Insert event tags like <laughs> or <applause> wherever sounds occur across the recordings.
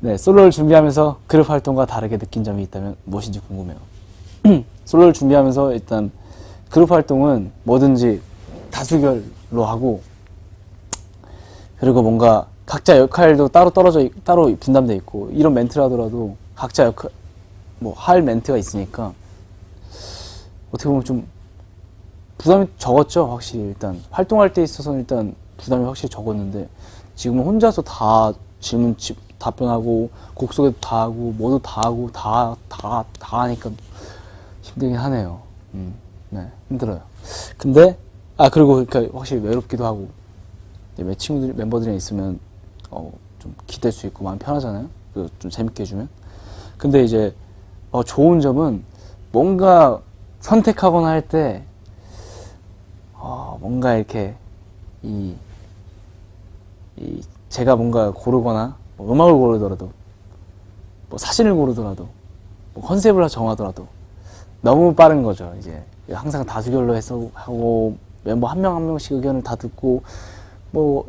네, 솔로를 준비하면서 그룹 활동과 다르게 느낀 점이 있다면 무엇인지 궁금해요. <clears throat> 솔로를 준비하면서 일단 그룹 활동은 뭐든지 다수결로 하고 그리고 뭔가 각자 역할도 따로 떨어져 있- 따로 분담돼 있고 이런 멘트를 하더라도 각자 역할 뭐 할 멘트가 있으니까 어떻게 보면 좀 부담이 적었죠 확실히 일단 활동할 때 있어서는 일단 부담이 확실히 적었는데 지금은 혼자서 다 질문 지- 답변하고 곡 소개도 다 하고 뭐도 다 하고 다 다 다 하니까 힘들긴 하네요. 음, 네 힘들어요. 근데 아 그리고 그러니까 확실히 외롭기도 하고 내 친구들 멤버들이랑 있으면 어, 좀 기댈 수 있고 마음 편하잖아요. 그좀 재밌게 해주면. 근데 이제 어, 좋은 점은 뭔가 선택하거나 할때 어, 뭔가 이렇게 이, 이 제가 뭔가 고르거나 뭐 음악을 고르더라도 뭐 사진을 고르더라도 뭐 컨셉을 정하더라도 너무 빠른 거죠. 이제 항상 다수결로 해서 하고 멤버 한명한 명씩 의견을 다 듣고 뭐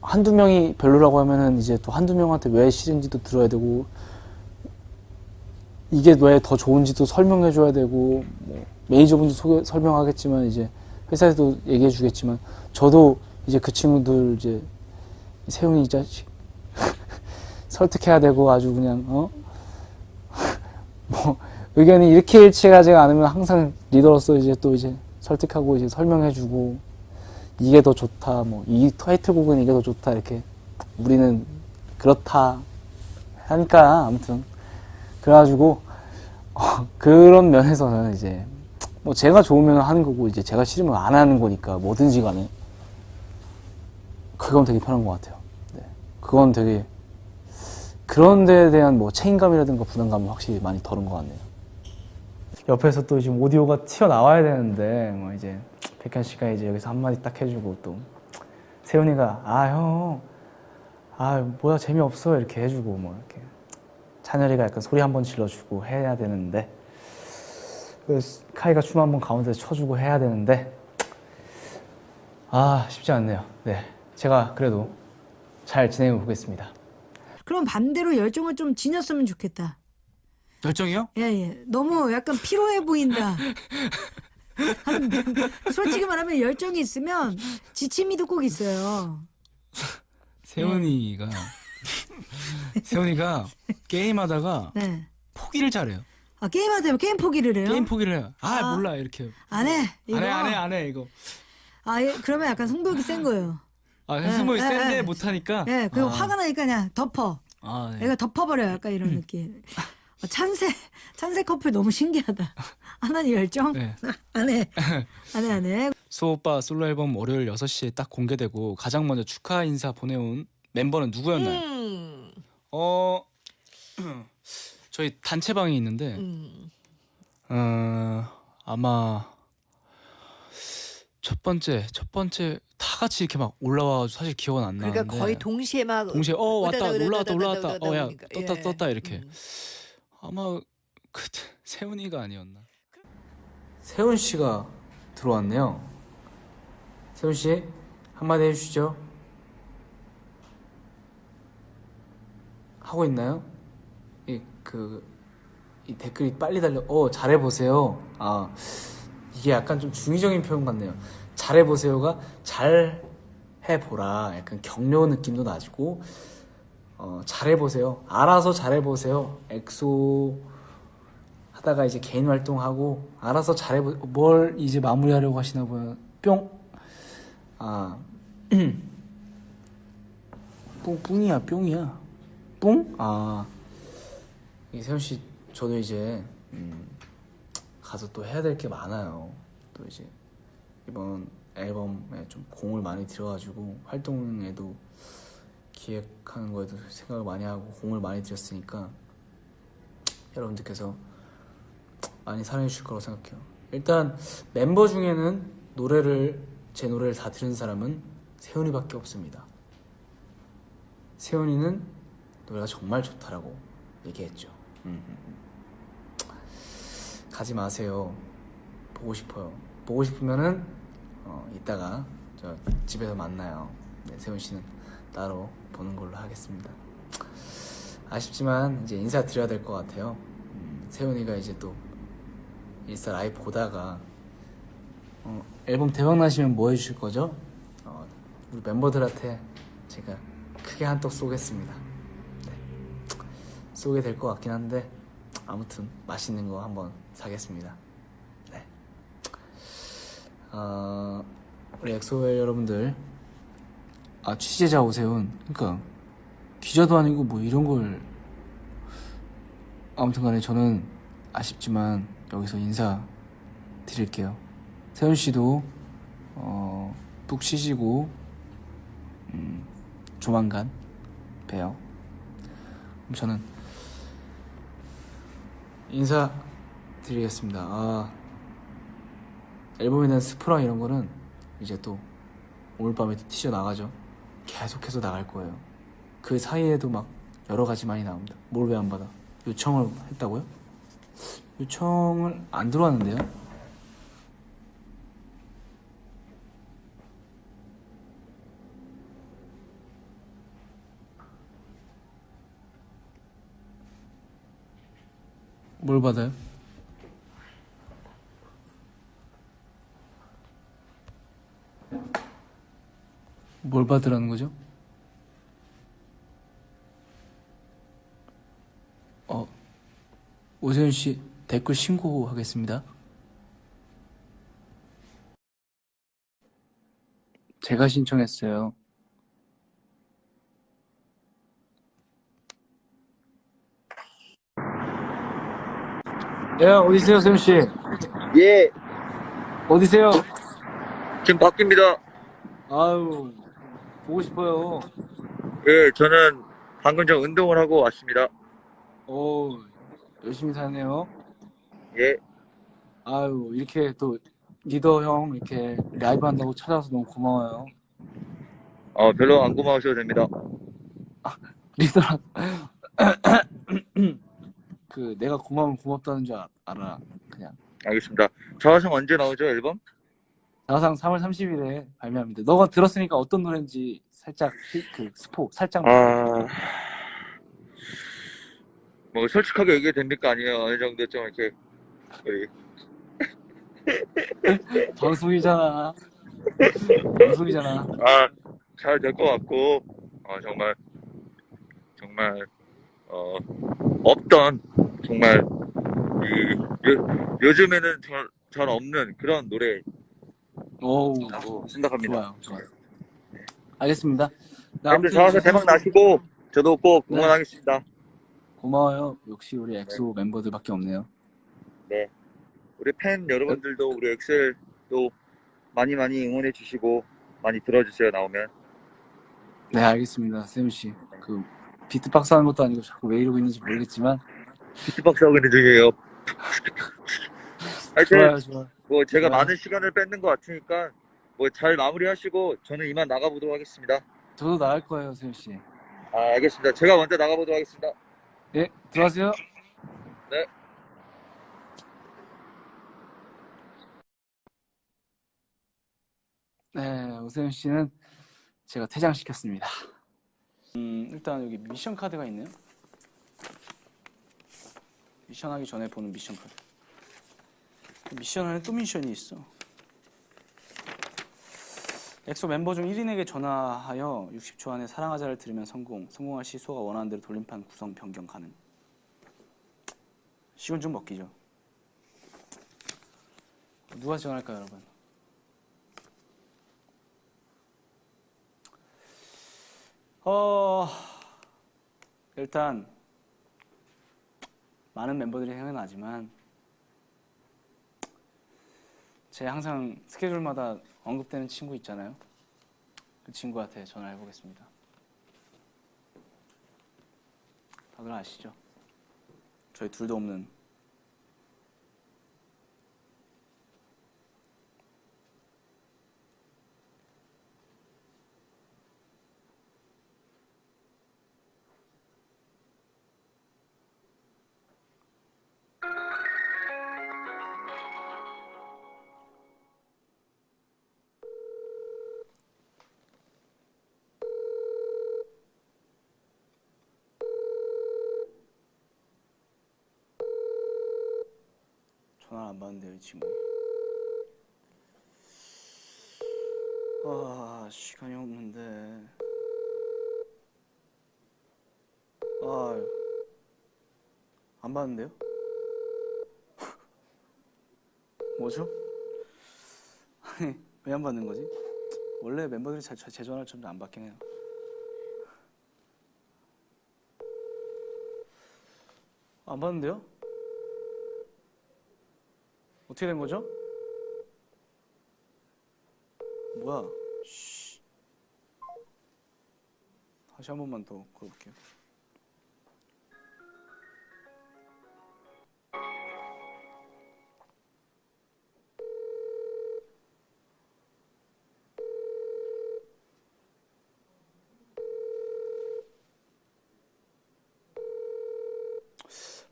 한두 명이 별로라고 하면은 이제 또 한두 명한테 왜 싫은지도 들어야 되고 이게 왜 더 좋은지도 설명해 줘야 되고 뭐 매니저분도 소개, 설명하겠지만 이제 회사에도 얘기해 주겠지만 저도 이제 그 친구들 이제 세훈이 이 자식 설득해야 되고 아주 그냥 어? <laughs> 뭐 의견이 이렇게 일치하지 않으면 항상 리더로서 이제 또 이제 설득하고 이제 설명해주고 이게 더 좋다 뭐 이 타이틀곡은 이게 더 좋다 이렇게 우리는 그렇다 하니까 아무튼 그래가지고 어, 그런 면에서는 이제 뭐 제가 좋으면 하는 거고 이제 제가 싫으면 안 하는 거니까 뭐든지 간에 그건 되게 편한 것 같아요. 네. 그건 되게 그런 데에 대한 뭐 책임감이라든가 부담감은 확실히 많이 덜은 것 같네요. 옆에서 또 지금 오디오가 튀어나와야 되는데 뭐 이제 백현 씨가 이제 여기서 한마디 딱 해주고 또 세훈이가 아 형, 아 뭐야 재미없어 이렇게 해주고 뭐 이렇게 찬열이가 약간 소리 한번 질러주고 해야 되는데 그 카이가 춤 한번 가운데서 쳐주고 해야 되는데 아 쉽지 않네요. 네, 제가 그래도 잘 진행해 보겠습니다. 그럼 반대로 열정을 좀 지녔으면 좋겠다. 열정이요? 예, 예. 너무 약간 피로해 보인다. 한- 솔직히 말하면 열정이 있으면 지침이도 꼭 있어요. 세훈이가 세훈이가 게임하다가 네. 포기를 잘해요. 아, 게임하다 게임 포기를 해요? 게임 포기를 해요. 아, 아. 몰라 이렇게 안 해. 이거. 안해 안 해 안 해 이거. 아, 예, 그러면 약간 승부욕이 센 거예요. 아 예, 승부이 예, 센데 예. 못하니까. 예, 그리고 아, 화가 나니까 그냥 덮어. 아, 네. 내가 덮어버려요. 약간 이런 <laughs> 느낌. 아, 찬세, 찬세 커플 너무 신기하다. <laughs> 하나는 열정? 네. <laughs> 안 해. 안 해, 안 해. 수호 오빠 솔로 앨범 월요일 6시에 딱 공개되고 가장 먼저 축하 인사 보내온 멤버는 누구였나요? 음, 어 <clears throat> 저희 단체방이 있는데 음. 어 아마 첫 번째 첫 번째 다 같이 이렇게 막 올라와가지고 사실 기억은 안 나는데 그러니까 거의 동시에 막 동시에 어 왔다 올라왔다 올라왔다. 어야 떴다 예. 떴다 이렇게. 음. 아마 그때 <laughs> 세훈이가 아니었나? 세훈 씨가 들어왔네요. 세훈 씨 한마디 해주시죠. 하고 있나요? 이 그 이 댓글이 빨리 달려 어 잘해 보세요. 아 이게 약간 좀 중의적인 표현 같네요. 잘해보세요가 잘 해보라. 약간 격려 느낌도 나지고 어, 잘해보세요. 알아서 잘해보세요. 엑소 하다가 이제 개인 활동하고 알아서 잘해보 뭘 이제 마무리하려고 하시나 봐요. 뿅 아 뿡 뿡이야 뿅이야. 뿡아. 이 세훈 씨 저도 이제 음, 가서 또 해야 될 게 많아요. 또 이제 이번 앨범에 좀 공을 많이 들여가지고 활동에도 기획하는 거에도 생각을 많이 하고 공을 많이 들였으니까 여러분들께서 많이 사랑해 주실 거라고 생각해요. 일단 멤버 중에는 노래를 제 노래를 다 들은 사람은 세훈이밖에 없습니다. 세훈이는 노래가 정말 좋다라고 얘기했죠. 가지 마세요. 보고 싶어요. 보고 싶으면은 어, 이따가 저 집에서 만나요. 네, 세훈 씨는 따로 보는 걸로 하겠습니다. 아쉽지만 이제 인사 드려야 될 것 같아요. 음, 세훈이가 이제 또 인스타 라이브 보다가 어, 앨범 대박 나시면 뭐 해주실 거죠? 어, 우리 멤버들한테 제가 크게 한턱 쏘겠습니다. 네. 쏘게 될 것 같긴 한데 아무튼 맛있는 거 한번 사겠습니다. 네. 어, 우리 엑소엘 여러분들 아 취재자 오세훈 그러니까 기자도 아니고 뭐 이런 걸 아무튼 간에 저는 아쉽지만 여기서 인사 드릴게요. 세훈 씨도 어, 푹 쉬시고 음, 조만간 봬요. 그럼 저는 인사 드리겠습니다. 아, 앨범에 대한 스프랑 이런 거는 이제 또 오늘 밤에 또 티저 나가죠. 계속해서 나갈 거예요. 그 사이에도 막 여러 가지 많이 나옵니다. 뭘 왜 안 받아? 요청을 했다고요? 요청을 안 들어왔는데요? 뭘 받아요? 뭘 받으라는 거죠? 어, 오세훈 씨 댓글 신고하겠습니다. 제가 신청했어요. 야, 어디세요, 세훈 씨? 예, 어디세요? 지금 바뀝니다. 아유, 보고 싶어요. 예, 저는 방금 전 운동을 하고 왔습니다. 오, 열심히 사네요. 예, 아유, 이렇게 또 리더 형 이렇게 라이브 한다고 찾아와서 너무 고마워요. 어, 별로 안 고마우셔도 됩니다. 리더랑 <coughs> 그 내가 고마우면 고맙다는 줄 알- 알아. 그냥. 알겠습니다. 자화상 언제 나오죠, 앨범? 자상 3월 30일에 발매합니다. 너가 들었으니까 어떤 노래인지 살짝 히- 그 스포 살짝 아, 뭐 솔직하게 얘기해도 됩니까? 아니면 어느 정도 좀 이렇게 우리 <laughs> 방송이잖아. 방송이잖아. 아, 잘 될 것 같고, 어, 정말, 정말, 어, 없던, 정말, 이, 요, 요즘에는 잘, 잘 없는 그런 노래 라고 오, 생각합니다. 좋아요, 좋아요. 알겠습니다. 나 여러분들 아무튼 자화상 대박 나시고, 저도 꼭 네. 응원하겠습니다. 고마워요. 역시 우리 엑소 멤버들밖에 없네요. 네. 우리 팬 여러분들도 우리 엑셀도 많이 많이 응원해 주시고 많이 들어주세요 나오면 네, 알겠습니다. 세훈 씨. 그 비트박스 하는 것도 아니고 자꾸 왜 이러고 있는지 모르겠지만 비트박스 하고 있는 중이에요. <laughs> 하여튼 좋아요, 좋아요. 뭐 제가 좋아요. 많은 시간을 뺏는 것 같으니까 뭐 잘 마무리하시고 저는 이만 나가보도록 하겠습니다. 저도 나갈 거예요, 세훈 씨. 아 알겠습니다. 제가 먼저 나가보도록 하겠습니다. 예, 들어가세요. 네. 네, 오세훈 씨는 제가 퇴장시켰습니다. 음, 일단 여기 미션 카드가 있네요. 미션 하기 전에 보는 미션 카드. 미션 안에 또 미션이 있어. 엑소 멤버 중 1인에게 전화하여 60초 안에 사랑하자를 들으면 성공. 성공할 시 수호가 원하는 대로 돌림판 구성 변경 가능. 시간 좀 먹기죠. 누가 지원할까요, 여러분? 어 일단 많은 멤버들이 생각나지만 제 항상 스케줄마다 언급되는 친구 있잖아요. 그 친구한테 전화 해 보겠습니다. 다들 아시죠? 저희 둘도 없는 전화 안 받는데요, 이 친구. 아, 시간이 없는데. 아, 안 받는데요? <laughs> 뭐죠? 아니, 왜 안 받는 거지? 원래 멤버들이 제, 제 전화를 좀 안 받긴 해요. 안 받는데요? 어떻게 된 거죠? 뭐야? 쉬. 다시 한 번만 더 걸어볼게요.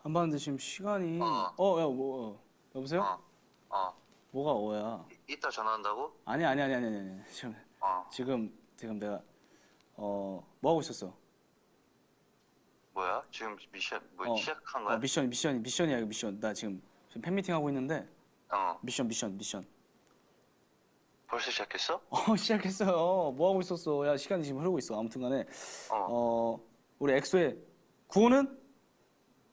안 받는데 지금 시간이 어. 어, 야, 뭐 어. 여보세요? 어, 어. 뭐가 어야? 이따 전화한다고? 아니 아니 아니 아니 아니 아니. 지금 어. 지금 지금 내가 어 뭐 하고 있었어? 뭐야? 지금 미션 뭐 어. 시작한 거야? 어, 미션 미션 미션이야 이거 미션. 나 지금 지금 팬 미팅 하고 있는데 어. 미션 미션 미션. 벌써 시작했어? 어 <laughs> 시작했어요. 뭐 하고 있었어? 야 시간이 지금 흐르고 있어. 아무튼간에 어. 어 우리 엑소의 구호는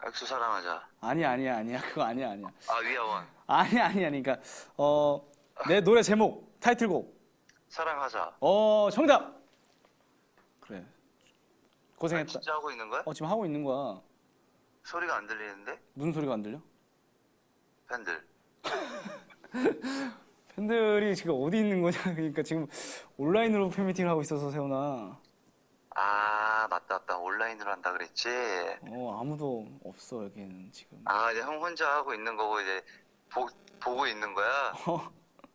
엑소 사랑하자. 아니야 아니야 아니야 그거 아니야 아니야 아 위아원. 아니야 아니야 그러니까 어 내 노래 제목 타이틀곡 사랑하자. 어 정답. 그래 아, 고생했다. 진짜 하고 있는 거야? 어 지금 하고 있는 거야. 소리가 안 들리는데? 무슨 소리가 안 들려? 팬들. <laughs> 팬들이 지금 어디 있는 거냐? 그러니까 지금 온라인으로 팬미팅을 하고 있어서 세훈아. 아 그랬지. 어 아무도 없어 여기는 지금. 아 이제 형 혼자 하고 있는 거고 이제 보, 보고 있는 거야. 어.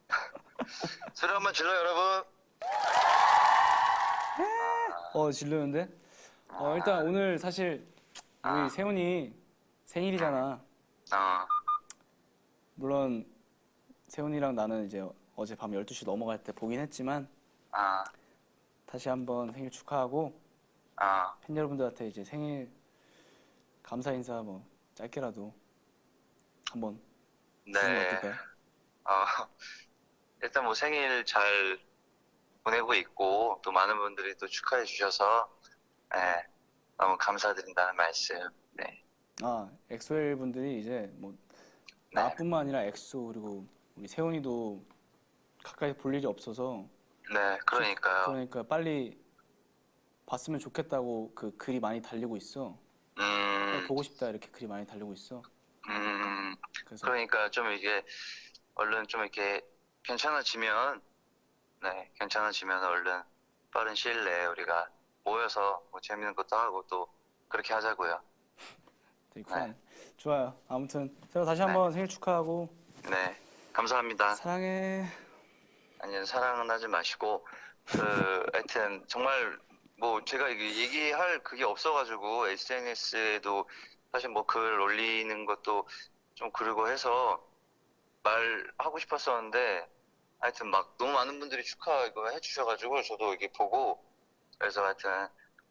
<laughs> 소리 한번 질러 여러분. 어 질르는데? 어 일단 오늘 사실 우리 아. 세훈이 생일이잖아. 어. 물론 세훈이랑 나는 이제 어제 밤 12시 넘어갈 때 보긴 했지만 아. 다시 한번 생일 축하하고 아. 팬 여러분들한테 이제 생일 감사 인사 뭐 짧게라도 한번 주시면 네. 어떨까요? 어, <laughs> 일단 뭐 생일 잘 보내고 있고 또 많은 분들이 또 축하해 주셔서 네, 너무 감사드린다는 말씀. 네. 아 엑소엘 분들이 이제 뭐 네. 나뿐만 아니라 엑소 그리고 우리 세훈이도 가까이 볼 일이 없어서 네, 그러니까요. 그러니까 빨리 봤으면 좋겠다고 그 글이 많이 달리고 있어. 음, 보고 싶다 이렇게 글이 많이 달리고 있어. 음, 그래서 그러니까 좀 이게 얼른 좀 이렇게 괜찮아지면 네, 괜찮아지면 얼른 빠른 시일 내에 우리가 모여서 뭐 재밌는 것도 하고 또 그렇게 하자고요. 되게 쿨하네. 좋아요. 아무튼 세훈 다시 한번 생일 축하하고 네, 감사합니다. 사랑해. 아니 사랑은 하지 마시고 그 하여튼 정말 뭐 제가 이게 얘기할 그게 없어가지고 SNS에도 사실 뭐 글 올리는 것도 좀 그러고 해서 말하고 싶었었는데 하여튼 막 너무 많은 분들이 축하 이거 해주셔가지고 저도 이게 보고 그래서 하여튼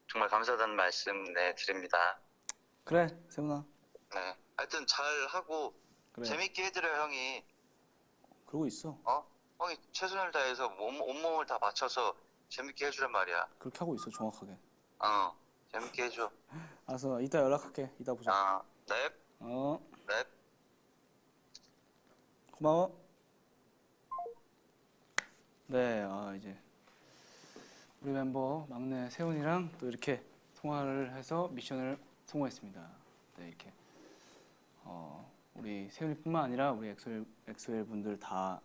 정말 감사하다는 말씀 네 드립니다. 그래 세훈아. 네 하여튼 잘 하고 그래. 재밌게 해드려 형이 그러고 있어. 어 형이 최선을 다해서 몸, 온몸을 다 바쳐서 재밌게 해주란 말이야. 그렇게 하고 있어 정확하게. 어, 재밌게 해줘. <laughs> 알았어. 이따 연락할게. 이따 보자. 아, 넵, 어 넵. 고마워. 네, 아 이제 우리 멤버 막내 세훈이랑 또 이렇게 통화를 해서 미션을 성공했습니다. 네, 이렇게 어 우리 세훈이뿐만 아니라 우리 엑소엘 엑소엘 분들 다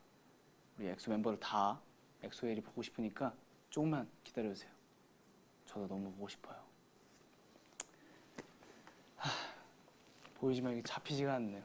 우리 엑소 멤버들 다 엑소엘이 보고 싶으니까 조금만 기다려주세요. 저도 너무 보고 싶어요. 하, 보이지만 이게 잡히지가 않네요.